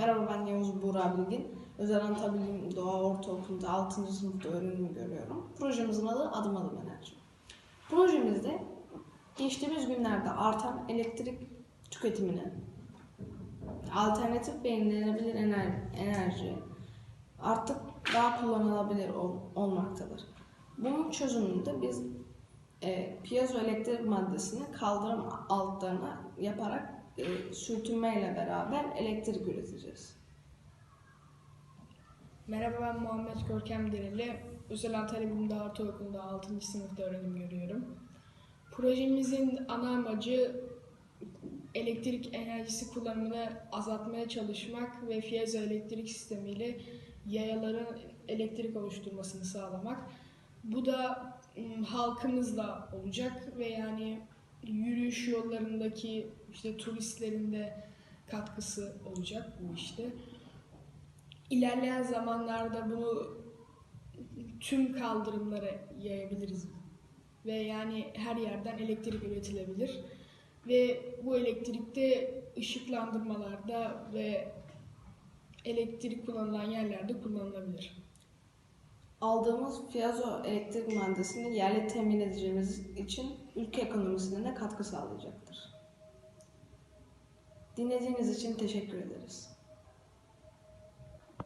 Merhaba ben Yavuz Buğra Bilgin. Özel Antabilim Doğa Ortaokulu'nda 6. sınıfta öğrenim görüyorum. Projemizin adı Adım Adım Enerji. Projemizde geçtiğimiz günlerde artan elektrik tüketimini, alternatif yenilenebilir ener- enerji artık daha kullanılabilir ol- olmaktadır. Bunun çözümünde biz e, piyazo elektrik maddesini kaldırım altlarına yaparak e, sürtünmeyle beraber elektrik üreteceğiz. Merhaba ben Muhammed Görkem Dereli. Özel Antalya Bilimde Ortaokulu'nda 6. sınıfta öğrenim görüyorum. Projemizin ana amacı elektrik enerjisi kullanımını azaltmaya çalışmak ve piezo elektrik sistemiyle yayaların elektrik oluşturmasını sağlamak. Bu da ım, halkımızla olacak ve yani yürüyüş yollarındaki işte turistlerin de katkısı olacak bu işte. İlerleyen zamanlarda bunu tüm kaldırımlara yayabiliriz. Ve yani her yerden elektrik üretilebilir. Ve bu elektrikte ışıklandırmalarda ve elektrik kullanılan yerlerde kullanılabilir. Aldığımız piyazo elektrik maddesini yerli temin edeceğimiz için ülke ekonomisine de katkı sağlayacaktır. Dinlediğiniz için teşekkür ederiz.